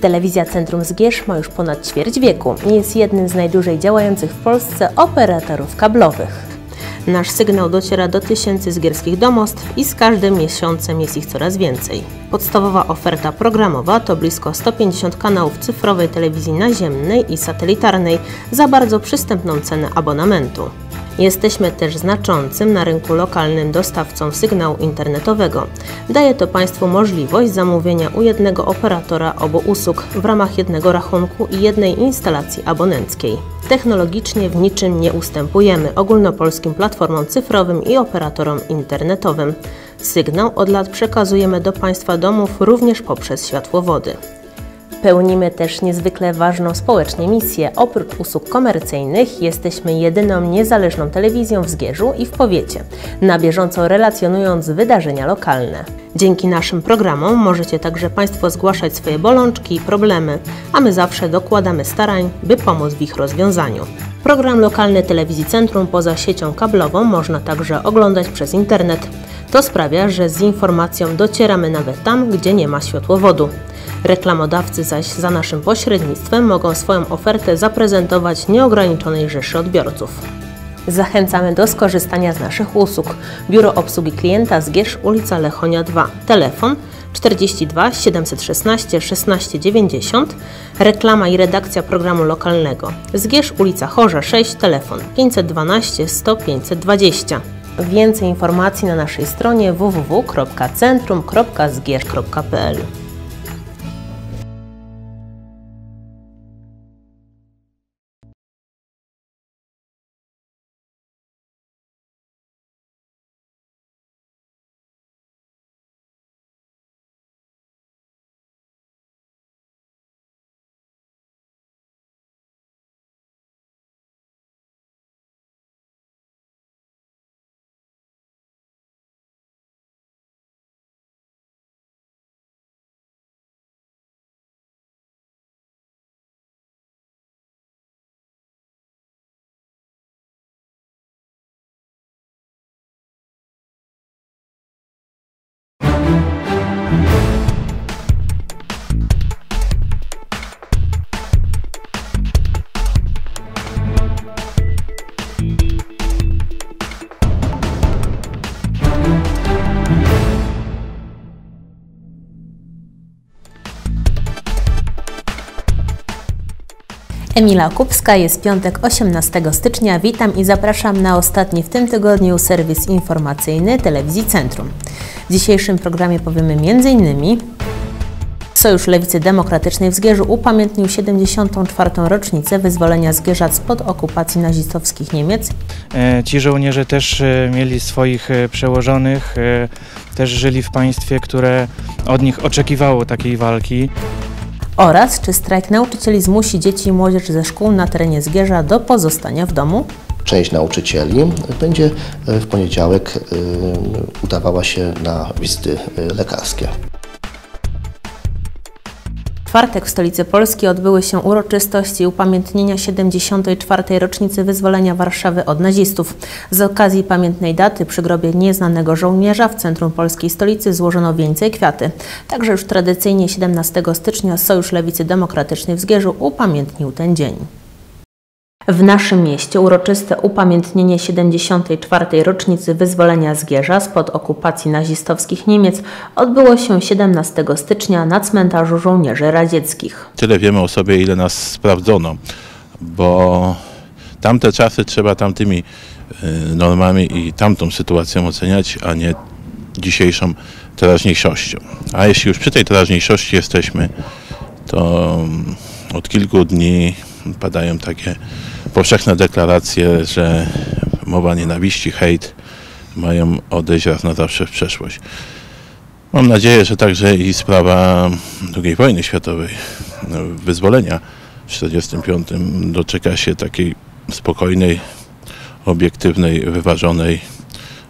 Telewizja Centrum Zgierz ma już ponad ćwierć wieku i jest jednym z najdłużej działających w Polsce operatorów kablowych. Nasz sygnał dociera do tysięcy zgierskich domostw i z każdym miesiącem jest ich coraz więcej. Podstawowa oferta programowa to blisko 150 kanałów cyfrowej telewizji naziemnej i satelitarnej za bardzo przystępną cenę abonamentu. Jesteśmy też znaczącym na rynku lokalnym dostawcą sygnału internetowego. Daje to Państwu możliwość zamówienia u jednego operatora obu usług w ramach jednego rachunku i jednej instalacji abonenckiej. Technologicznie w niczym nie ustępujemy ogólnopolskim platformom cyfrowym i operatorom internetowym. Sygnał od lat przekazujemy do Państwa domów również poprzez światłowody. Pełnimy też niezwykle ważną społecznie misję. Oprócz usług komercyjnych jesteśmy jedyną niezależną telewizją w Zgierzu i w powiecie, na bieżąco relacjonując wydarzenia lokalne. Dzięki naszym programom możecie także Państwo zgłaszać swoje bolączki i problemy, a my zawsze dokładamy starań, by pomóc w ich rozwiązaniu. Program lokalny Telewizji Centrum poza siecią kablową można także oglądać przez internet. To sprawia, że z informacją docieramy nawet tam, gdzie nie ma światłowodu. Reklamodawcy zaś za naszym pośrednictwem mogą swoją ofertę zaprezentować nieograniczonej rzeszy odbiorców. Zachęcamy do skorzystania z naszych usług. Biuro Obsługi Klienta Zgierz, ulica Lechonia 2. Telefon 42 716 16 90. Reklama i redakcja programu lokalnego. Zgierz, ulica Chorza 6. Telefon 512 100 520. Więcej informacji na naszej stronie www.centrum.zgierz.pl Emila Kupska, jest piątek 18 stycznia. Witam i zapraszam na ostatni w tym tygodniu serwis informacyjny Telewizji Centrum. W dzisiejszym programie powiemy m.in. Sojusz Lewicy Demokratycznej w Zgierzu upamiętnił 74. rocznicę wyzwolenia Zgierza spod okupacji nazistowskich Niemiec. E, ci żołnierze też e, mieli swoich e, przełożonych, też żyli w państwie, które od nich oczekiwało takiej walki oraz czy strajk nauczycieli zmusi dzieci i młodzież ze szkół na terenie Zgierza do pozostania w domu? Część nauczycieli będzie w poniedziałek udawała się na wizyty lekarskie czwartek w stolicy Polski odbyły się uroczystości upamiętnienia 74. rocznicy wyzwolenia Warszawy od nazistów. Z okazji pamiętnej daty przy grobie nieznanego żołnierza w centrum polskiej stolicy złożono wieńce i kwiaty. Także już tradycyjnie 17 stycznia Sojusz Lewicy Demokratycznej w Zgierzu upamiętnił ten dzień. W naszym mieście uroczyste upamiętnienie 74. rocznicy wyzwolenia Zgierza spod okupacji nazistowskich Niemiec odbyło się 17 stycznia na cmentarzu żołnierzy radzieckich. Tyle wiemy o sobie, ile nas sprawdzono, bo tamte czasy trzeba tamtymi y, normami i tamtą sytuacją oceniać, a nie dzisiejszą teraźniejszością. A jeśli już przy tej teraźniejszości jesteśmy, to mm, od kilku dni padają takie powszechne deklaracje, że mowa nienawiści, hejt mają odejść raz na zawsze w przeszłość. Mam nadzieję, że także i sprawa II wojny światowej, no, wyzwolenia w 1945 doczeka się takiej spokojnej, obiektywnej, wyważonej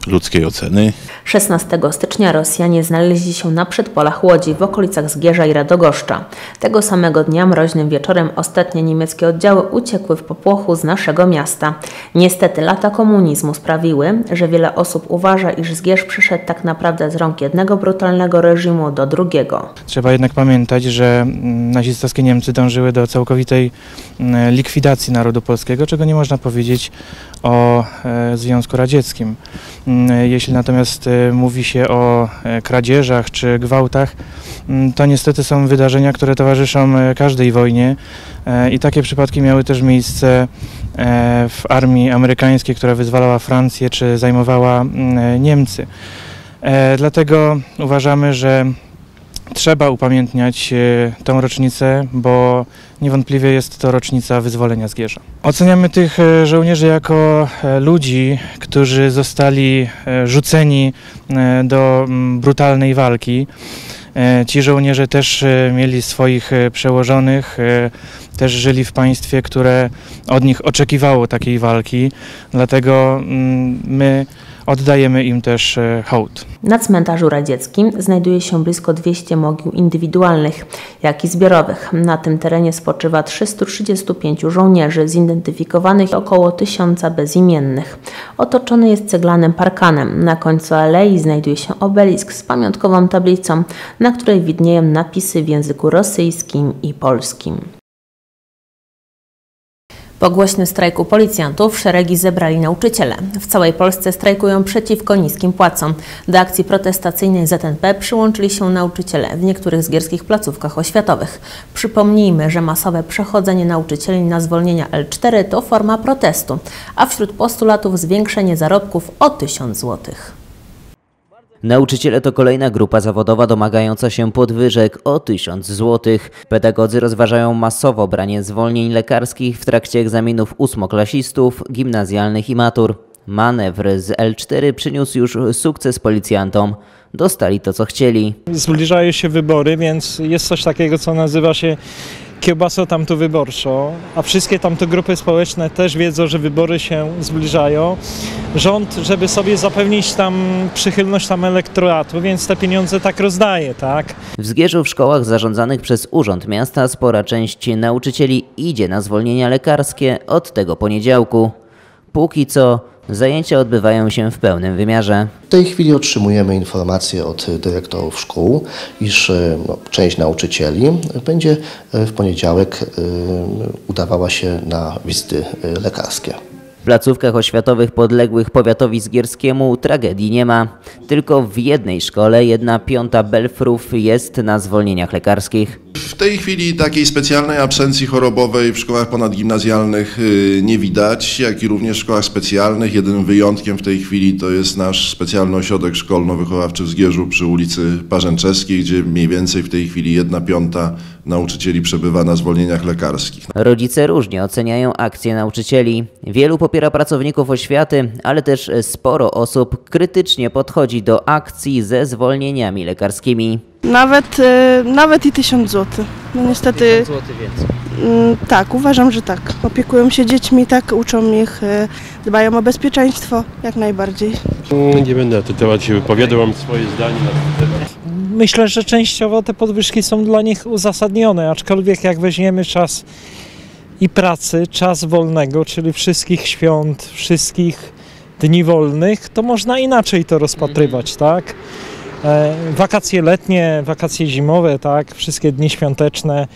ludzkiej oceny. 16 stycznia Rosjanie znaleźli się na przedpolach Łodzi w okolicach Zgierza i Radogoszcza. Tego samego dnia mroźnym wieczorem ostatnie niemieckie oddziały uciekły w popłochu z naszego miasta. Niestety lata komunizmu sprawiły, że wiele osób uważa, iż Zgierz przyszedł tak naprawdę z rąk jednego brutalnego reżimu do drugiego. Trzeba jednak pamiętać, że mm, nazistowskie Niemcy dążyły do całkowitej mm, likwidacji narodu polskiego, czego nie można powiedzieć o e, Związku Radzieckim. Mm, Jeśli natomiast e, mówi się o e, kradzieżach czy gwałtach, mm, to niestety są wydarzenia, które towarzyszą każdej wojnie i takie przypadki miały też miejsce w armii amerykańskiej, która wyzwalała Francję czy zajmowała mm, Niemcy. Dlatego uważamy, że trzeba upamiętniać e, tę rocznicę, bo niewątpliwie jest to rocznica wyzwolenia Zgierza. Oceniamy tych e, żołnierzy jako e, ludzi, którzy zostali rzuceni do brutalnej walki. Ci żołnierze też mieli swoich przełożonych, też żyli w państwie, które od nich oczekiwało takiej walki, dlatego my oddajemy im też e, hołd. Na cmentarzu radzieckim znajduje się blisko 200 mogił indywidualnych, jak i zbiorowych. Na tym terenie spoczywa 335 żołnierzy, zidentyfikowanych około 1000 bezimiennych. Otoczony jest ceglanym parkanem. Na końcu alei znajduje się obelisk z pamiątkową tablicą, na której widnieją napisy w języku rosyjskim i polskim. Po głośnym strajku policjantów szeregi zebrali nauczyciele. W całej Polsce strajkują przeciwko niskim płacom. Do akcji protestacyjnej ZNP przyłączyli się nauczyciele w niektórych zgierskich placówkach oświatowych. Przypomnijmy, że masowe przechodzenie nauczycieli na zwolnienia L4 to forma protestu, a wśród postulatów zwiększenie zarobków o 1000 złotych. Nauczyciele to kolejna grupa zawodowa domagająca się podwyżek o 1000 zł. Pedagodzy rozważają masowo branie zwolnień lekarskich w trakcie egzaminów ósmoklasistów, gimnazjalnych i matur. Manewr z L4 przyniósł już sukces policjantom. Dostali to, co chcieli. Zbliżają się wybory, więc jest coś takiego, co nazywa się kiełbaso tamto wyborczo, a wszystkie tamto grupy społeczne też wiedzą, że wybory się zbliżają. Rząd, żeby sobie zapewnić tam przychylność tam elektoratu, więc te pieniądze tak rozdaje, tak? W Zgierzu w szkołach zarządzanych przez Urząd Miasta spora część nauczycieli idzie na zwolnienia lekarskie od tego poniedziałku. Póki co zajęcia odbywają się w pełnym wymiarze. W tej chwili otrzymujemy informacje od dyrektorów szkół, iż e, no, część nauczycieli będzie e, w poniedziałek e, udawała się na wizyty lekarskie. W placówkach oświatowych podległych powiatowi zgierskiemu tragedii nie ma. Tylko w jednej szkole jedna piąta belfrów jest na zwolnieniach lekarskich. W tej chwili takiej specjalnej absencji chorobowej w szkołach ponadgimnazjalnych y, nie widać, jak i również w szkołach specjalnych. Jedynym wyjątkiem w tej chwili to jest nasz specjalny ośrodek szkolno-wychowawczy w Zgierzu przy ulicy Parzęczeskiej, gdzie mniej więcej w tej chwili jedna piąta nauczycieli przebywa na zwolnieniach lekarskich. Rodzice różnie oceniają akcje nauczycieli. Wielu popiera pracowników oświaty, ale też sporo osób krytycznie podchodzi do akcji ze zwolnieniami lekarskimi. Nawet, e, nawet i 1000 zł. No niestety. Mm, Tak, uważam, że tak. Opiekują się dziećmi, tak, uczą ich, e, dbają o bezpieczeństwo, jak najbardziej. Nie będę na ten temat się wypowiadał, mam swoje zdanie na ten temat. Myślę, że częściowo te podwyżki są dla nich uzasadnione, aczkolwiek jak weźmiemy czas i pracy, czas wolnego, czyli wszystkich świąt, wszystkich dni wolnych, to można inaczej to rozpatrywać, tak? E, Wakacje letnie, wakacje zimowe, tak, wszystkie dni świąteczne.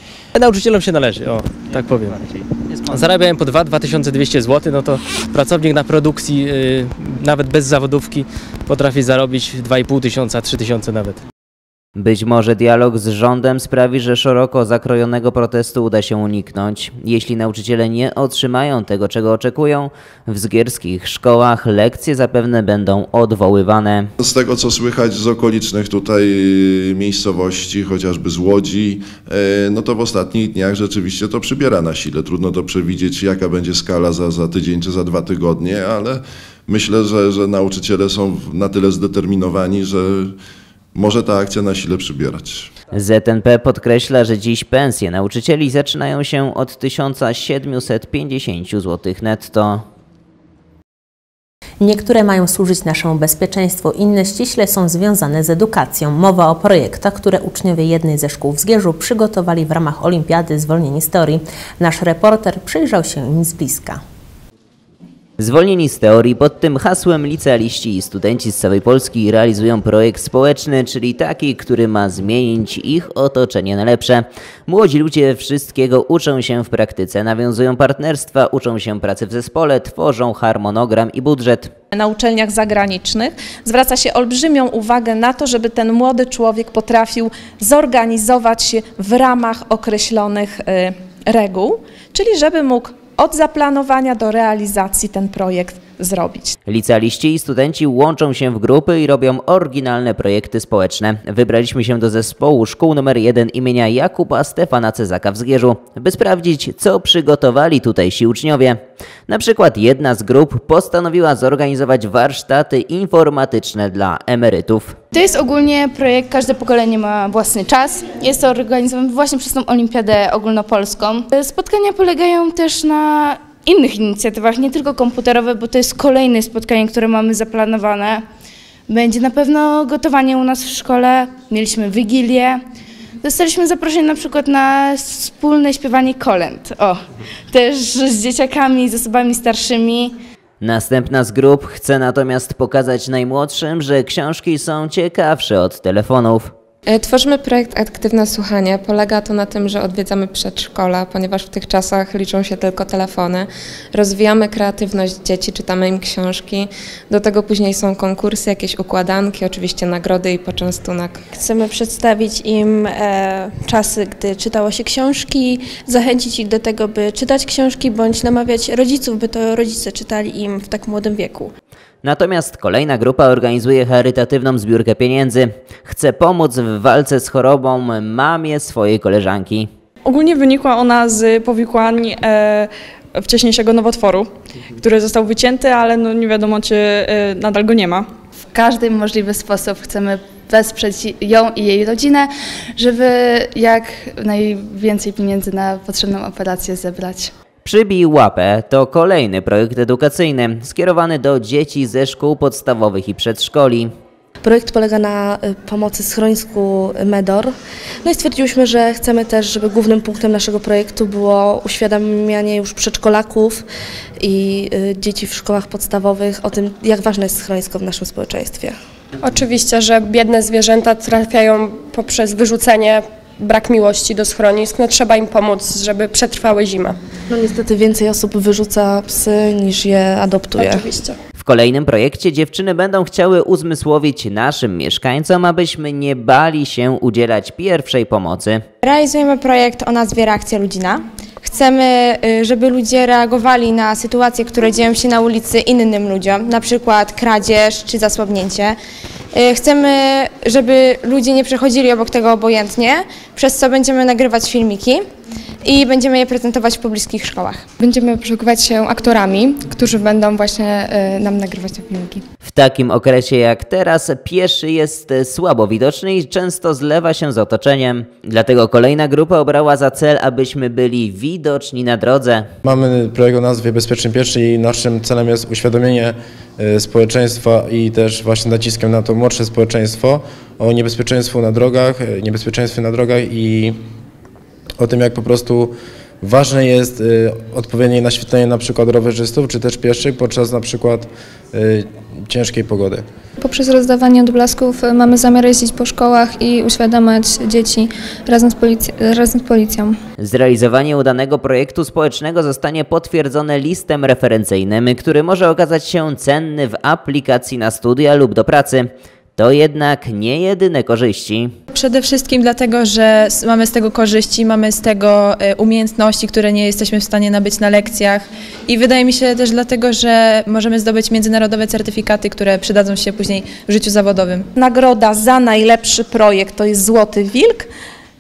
Nauczycielom się należy, o, tak powiem. Zarabiałem po 2-2200 zł, no to pracownik na produkcji, y, nawet bez zawodówki, potrafi zarobić 2,5 tysiąca, 3 tysiące nawet. Być może dialog z rządem sprawi, że szeroko zakrojonego protestu uda się uniknąć. Jeśli nauczyciele nie otrzymają tego, czego oczekują, w zgierskich szkołach lekcje zapewne będą odwoływane. Z tego co słychać z okolicznych tutaj y, miejscowości, chociażby z Łodzi, e, no to w ostatnich dniach rzeczywiście to przybiera na sile. Trudno to przewidzieć, jaka będzie skala za, za tydzień czy za dwa tygodnie, ale myślę, że, że nauczyciele są na tyle zdeterminowani, że może ta akcja na sile przybierać. ZNP podkreśla, że dziś pensje nauczycieli zaczynają się od 1750 zł netto. Niektóre mają służyć naszemu bezpieczeństwu, inne ściśle są związane z edukacją. Mowa o projektach, które uczniowie jednej ze szkół w Zgierzu przygotowali w ramach Olimpiady Zwolnieni z Teorii. Nasz reporter przyjrzał się im z bliska. Zwolnieni z teorii pod tym hasłem licealiści i studenci z całej Polski realizują projekt społeczny, czyli taki, który ma zmienić ich otoczenie na lepsze. Młodzi ludzie wszystkiego uczą się w praktyce, nawiązują partnerstwa, uczą się pracy w zespole, tworzą harmonogram i budżet. Na uczelniach zagranicznych zwraca się olbrzymią uwagę na to, żeby ten młody człowiek potrafił zorganizować się w ramach określonych y, reguł, czyli żeby mógł od zaplanowania do realizacji ten projekt zrobić. Licealiści i studenci łączą się w grupy i robią oryginalne projekty społeczne. Wybraliśmy się do zespołu szkół nr 1 imienia Jakuba Stefana Cezaka w Zgierzu, by sprawdzić, co przygotowali tutejsi uczniowie. Na przykład jedna z grup postanowiła zorganizować warsztaty informatyczne dla emerytów. To jest ogólnie projekt, każde pokolenie ma własny czas. Jest to organizowane właśnie przez tą olimpiadę ogólnopolską. Spotkania polegają też na innych inicjatywach, nie tylko komputerowe, bo to jest kolejne spotkanie, które mamy zaplanowane. Będzie na pewno gotowanie u nas w szkole, mieliśmy wigilię. Zostaliśmy zaproszeni na przykład na wspólne śpiewanie kolęd. O, też z dzieciakami, z osobami starszymi. Następna z grup chce natomiast pokazać najmłodszym, że książki są ciekawsze od telefonów. E, tworzymy projekt Aktywne Słuchanie. Polega to na tym, że odwiedzamy przedszkola, ponieważ w tych czasach liczą się tylko telefony. Rozwijamy kreatywność dzieci, czytamy im książki. Do tego później są konkursy, jakieś układanki, oczywiście nagrody i poczęstunek. Chcemy przedstawić im e, czasy, gdy czytało się książki, zachęcić ich do tego, by czytać książki, bądź namawiać rodziców, by to rodzice czytali im w tak młodym wieku. Natomiast kolejna grupa organizuje charytatywną zbiórkę pieniędzy. Chce pomóc w walce z chorobą mamie swojej koleżanki. Ogólnie wynikła ona z powikłań e, wcześniejszego nowotworu, który został wycięty, ale no nie wiadomo, czy e, nadal go nie ma. W każdy możliwy sposób chcemy wesprzeć ją i jej rodzinę, żeby jak najwięcej pieniędzy na potrzebną operację zebrać. Przybij łapę to kolejny projekt edukacyjny skierowany do dzieci ze szkół podstawowych i przedszkoli. Projekt polega na y, pomocy schronisku Medor. No i stwierdziłyśmy, że chcemy też, żeby głównym punktem naszego projektu było uświadamianie już przedszkolaków i y, dzieci w szkołach podstawowych o tym, jak ważne jest schronisko w naszym społeczeństwie. Oczywiście, że biedne zwierzęta trafiają poprzez wyrzucenie brak miłości do schronisk, no trzeba im pomóc, żeby przetrwały zimę. No niestety więcej osób wyrzuca psy niż je adoptuje. Oczywiście. W kolejnym projekcie dziewczyny będą chciały uzmysłowić naszym mieszkańcom, abyśmy nie bali się udzielać pierwszej pomocy. Realizujemy projekt o nazwie Reakcja Ludzina. Chcemy, y, żeby ludzie reagowali na sytuacje, które dzieją się na ulicy innym ludziom, na przykład kradzież czy zasłabnięcie. Y, chcemy, żeby ludzie nie przechodzili obok tego obojętnie, przez co będziemy nagrywać filmiki i będziemy je prezentować w pobliskich szkołach. Będziemy poszukiwać się aktorami, którzy będą właśnie y, nam nagrywać te filmiki. W takim okresie jak teraz pieszy jest słabo widoczny i często zlewa się z otoczeniem. Dlatego kolejna grupa obrała za cel, abyśmy byli widoczni na drodze. Mamy projekt o nazwie Bezpieczny Pieszy i naszym celem jest uświadomienie y, społeczeństwa i też właśnie naciskiem na to młodsze społeczeństwo o niebezpieczeństwie na drogach, y, niebezpieczeństwie na drogach i o tym, jak po prostu ważne jest y, odpowiednie naświetlenie na przykład rowerzystów czy też pieszych podczas na przykład y, ciężkiej pogody. Poprzez rozdawanie odblasków mamy zamiar jeździć po szkołach i uświadamiać dzieci razem z, razem z policją. Zrealizowanie udanego projektu społecznego zostanie potwierdzone listem referencyjnym, który może okazać się cenny w aplikacji na studia lub do pracy. To jednak nie jedyne korzyści. Przede wszystkim dlatego, że mamy z tego korzyści, mamy z tego e, umiejętności, które nie jesteśmy w stanie nabyć na lekcjach i wydaje mi się też dlatego, że możemy zdobyć międzynarodowe certyfikaty, które przydadzą się później w życiu zawodowym. Nagroda za najlepszy projekt to jest Złoty Wilk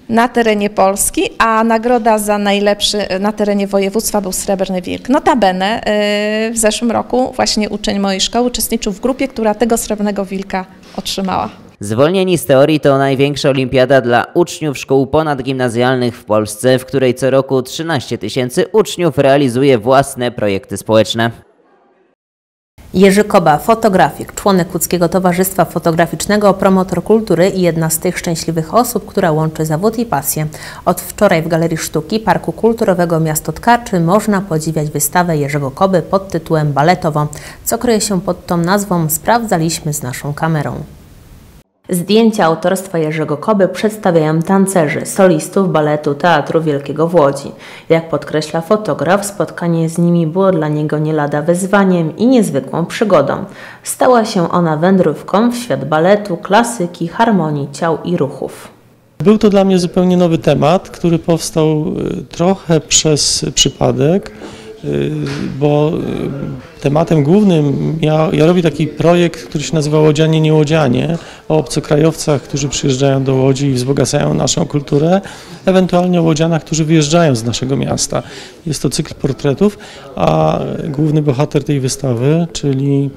na terenie Polski, a nagroda za najlepszy na terenie województwa był Srebrny Wilk. Notabene y, w zeszłym roku właśnie uczeń mojej szkoły uczestniczył w grupie, która tego Srebrnego Wilka otrzymała. Zwolnieni z teorii to największa olimpiada dla uczniów szkół ponadgimnazjalnych w Polsce, w której co roku 13 tysięcy uczniów realizuje własne projekty społeczne. Jerzy Koba, fotografik, członek Łódzkiego Towarzystwa Fotograficznego, promotor kultury i jedna z tych szczęśliwych osób, która łączy zawód i pasję. Od wczoraj w Galerii Sztuki Parku Kulturowego Miasto Tkaczy można podziwiać wystawę Jerzego Koby pod tytułem Baletowo. Co kryje się pod tą nazwą, sprawdzaliśmy z naszą kamerą. Zdjęcia autorstwa Jerzego Koby przedstawiają tancerzy, solistów baletu Teatru Wielkiego w Łodzi. Jak podkreśla fotograf, spotkanie z nimi było dla niego nie lada wyzwaniem i niezwykłą przygodą. Stała się ona wędrówką w świat baletu, klasyki, harmonii ciał i ruchów. Był to dla mnie zupełnie nowy temat, który powstał y, trochę przez przypadek, bo y, tematem głównym ja, ja robię taki projekt, który się nazywa Łodzianie Niełodzianie, o obcokrajowcach, którzy przyjeżdżają do Łodzi i wzbogacają naszą kulturę, ewentualnie o łodzianach, którzy wyjeżdżają z naszego miasta. Jest to cykl portretów, a główny bohater tej wystawy, czyli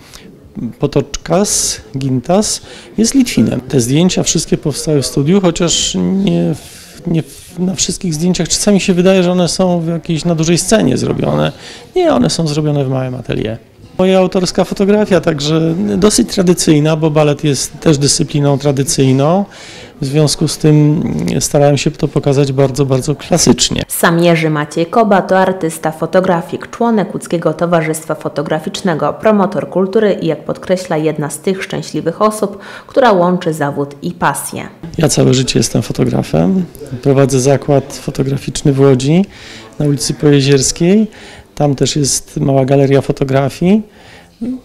Potoczkas, Gintas, jest Litwinem. Te zdjęcia wszystkie powstały w studiu, chociaż nie, w, nie na wszystkich zdjęciach czasami się wydaje, że one są w jakiejś na dużej scenie zrobione. Nie, one są zrobione w małym atelier. Moja autorska fotografia, także dosyć tradycyjna, bo balet jest też dyscypliną tradycyjną. W związku z tym starałem się to pokazać bardzo, bardzo klasycznie. Sam Jerzy Maciej Koba to artysta, fotografik, członek Łódzkiego Towarzystwa Fotograficznego, promotor kultury i jak podkreśla jedna z tych szczęśliwych osób, która łączy zawód i pasję. Ja całe życie jestem fotografem. Prowadzę zakład fotograficzny w Łodzi na ulicy Pojezierskiej. Tam też jest mała galeria fotografii.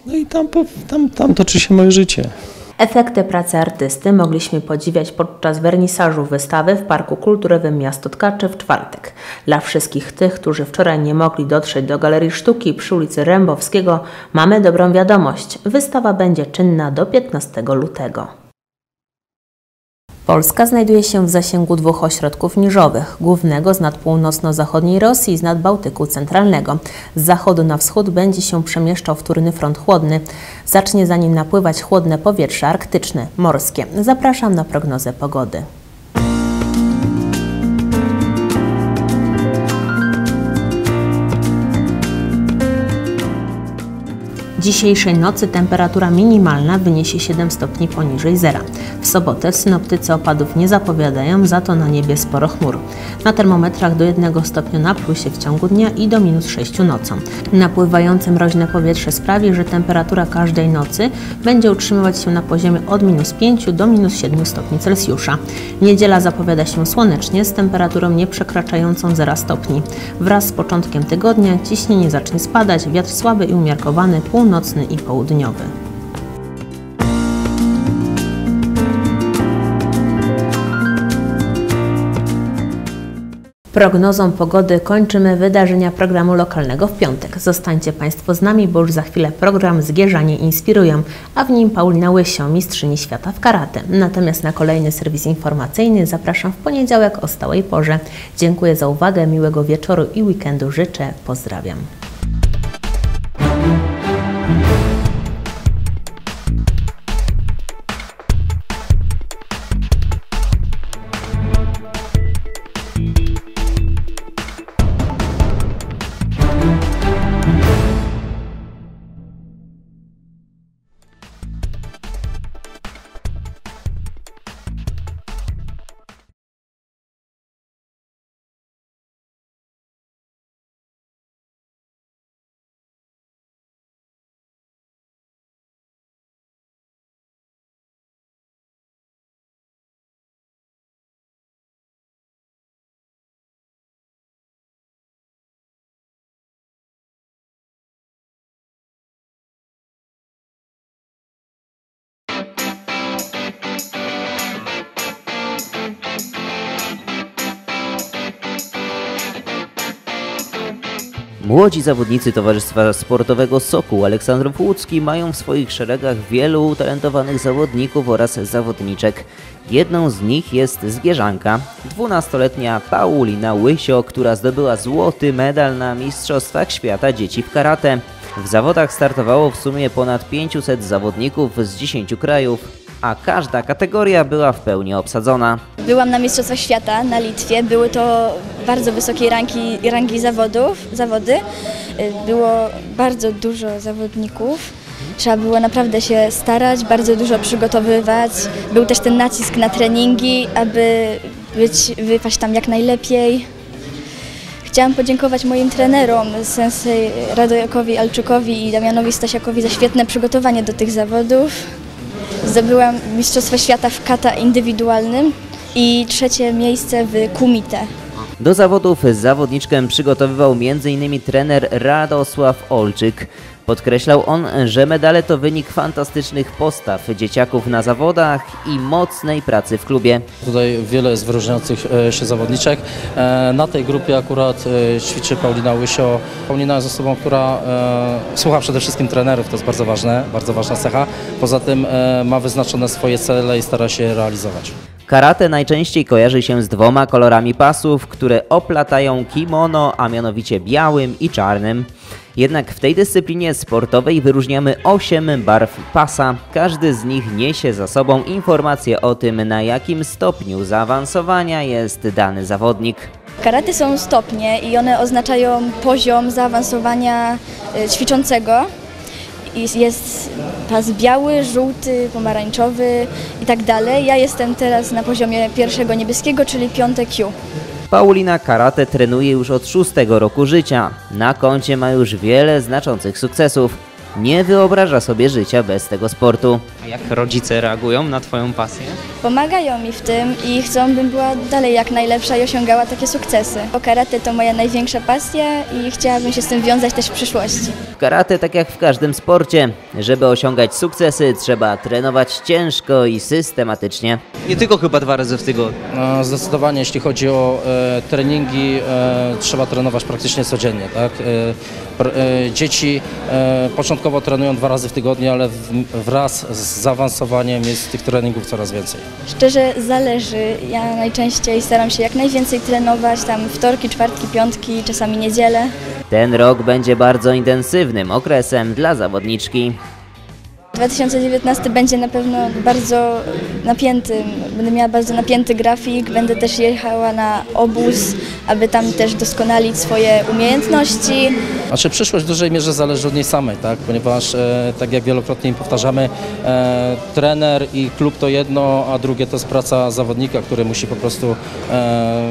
No i tam, tam, tam toczy się moje życie. Efekty pracy artysty mogliśmy podziwiać podczas wernisażu wystawy w Parku Kulturowym Miasto Tkacze w czwartek. Dla wszystkich tych, którzy wczoraj nie mogli dotrzeć do Galerii Sztuki przy ulicy Rębowskiego, mamy dobrą wiadomość. Wystawa będzie czynna do 15 lutego. Polska znajduje się w zasięgu dwóch ośrodków niżowych, głównego z nad północno-zachodniej Rosji i z nad Bałtyku Centralnego. Z zachodu na wschód będzie się przemieszczał wtórny front chłodny. Zacznie za nim napływać chłodne powietrze arktyczne, morskie. Zapraszam na prognozę pogody. Dzisiejszej nocy temperatura minimalna wyniesie 7 stopni poniżej zera. W sobotę synoptycy opadów nie zapowiadają, za to na niebie sporo chmur. Na termometrach do 1 stopnia na plusie w ciągu dnia i do minus 6 nocą. Napływające mroźne powietrze sprawi, że temperatura każdej nocy będzie utrzymywać się na poziomie od minus 5 do minus 7 stopni Celsjusza. Niedziela zapowiada się słonecznie z temperaturą nie przekraczającą 0 stopni. Wraz z początkiem tygodnia ciśnienie zacznie spadać, wiatr słaby i umiarkowany, północny i południowy. Prognozą pogody kończymy wydarzenia programu lokalnego w piątek. Zostańcie Państwo z nami, bo już za chwilę program Zgierzanie inspirują, a w nim Paulina Łysio, mistrzyni świata w karate. Natomiast na kolejny serwis informacyjny zapraszam w poniedziałek o stałej porze. Dziękuję za uwagę, miłego wieczoru i weekendu życzę. Pozdrawiam. Młodzi zawodnicy Towarzystwa Sportowego Sokół Aleksandrów Łódzki mają w swoich szeregach wielu utalentowanych zawodników oraz zawodniczek. Jedną z nich jest Zgierzanka, 12-letnia Paulina Łysio, która zdobyła złoty medal na Mistrzostwach Świata Dzieci w Karate. W zawodach startowało w sumie ponad 500 zawodników z 10 krajów a każda kategoria była w pełni obsadzona. Byłam na Mistrzostwach Świata na Litwie. Były to bardzo wysokiej rangi, rangi zawodów, zawody. Było bardzo dużo zawodników. Trzeba było naprawdę się starać, bardzo dużo przygotowywać. Był też ten nacisk na treningi, aby być, wypaść tam jak najlepiej. Chciałam podziękować moim trenerom, sensei Radojakowi Alczukowi i Damianowi Stasiakowi za świetne przygotowanie do tych zawodów. Zdobyłam Mistrzostwo Świata w kata indywidualnym i trzecie miejsce w kumite. Do zawodów zawodniczkę przygotowywał m.in. trener Radosław Olczyk. Podkreślał on, że medale to wynik fantastycznych postaw dzieciaków na zawodach i mocnej pracy w klubie. Tutaj wiele jest wyróżniających e, się zawodniczek. E, Na tej grupie akurat e, ćwiczy Paulina Łysio. Paulina jest osobą, która słucha przede wszystkim trenerów, to jest bardzo ważne, bardzo ważna cecha. Poza tym ma wyznaczone swoje cele i stara się je realizować. Karate najczęściej kojarzy się z dwoma kolorami pasów, które oplatają kimono, a mianowicie białym i czarnym. Jednak w tej dyscyplinie sportowej wyróżniamy 8 barw pasa. Każdy z nich niesie za sobą informację o tym, na jakim stopniu zaawansowania jest dany zawodnik. Karate są stopnie i one oznaczają poziom zaawansowania y, ćwiczącego. Jest pas biały, żółty, pomarańczowy i tak dalej. Ja jestem teraz na poziomie pierwszego niebieskiego, czyli piąte Q. Paulina karate trenuje już od szóstego roku życia. Na koncie ma już wiele znaczących sukcesów. Nie wyobraża sobie życia bez tego sportu. Jak rodzice reagują na Twoją pasję? Pomagają mi w tym i chcą, bym była dalej jak najlepsza i osiągała takie sukcesy. Bo karate to moja największa pasja i chciałabym się z tym wiązać też w przyszłości. W karate, tak jak w każdym sporcie, żeby osiągać sukcesy, trzeba trenować ciężko i systematycznie. Nie tylko chyba dwa razy w tygodniu. E, Zdecydowanie, jeśli chodzi o e, treningi, e, trzeba trenować praktycznie codziennie. Tak? E, pr- e, dzieci e, początkowo trenują dwa razy w tygodniu, ale w, wraz z zaawansowaniem jest tych treningów coraz więcej. Szczerze zależy. Ja najczęściej staram się jak najwięcej trenować, tam wtorki, czwartki, piątki, czasami niedzielę. Ten rok będzie bardzo intensywnym okresem dla zawodniczki. 2019 będzie na pewno bardzo napięty. Będę miała bardzo napięty grafik, będę też jechała na obóz, aby tam też doskonalić swoje umiejętności. Znaczy przyszłość w dużej mierze zależy od niej samej, tak? ponieważ e, tak jak wielokrotnie powtarzamy, e, trener i klub to jedno, a drugie to jest praca zawodnika, który musi po prostu e,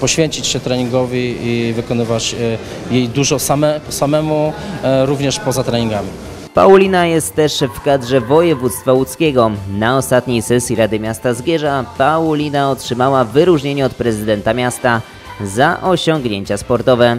poświęcić się treningowi i wykonywać e, jej dużo same, samemu, e, również poza treningami. Paulina jest też w kadrze województwa łódzkiego. Na ostatniej sesji Rady Miasta Zgierza Paulina otrzymała wyróżnienie od prezydenta miasta za osiągnięcia sportowe.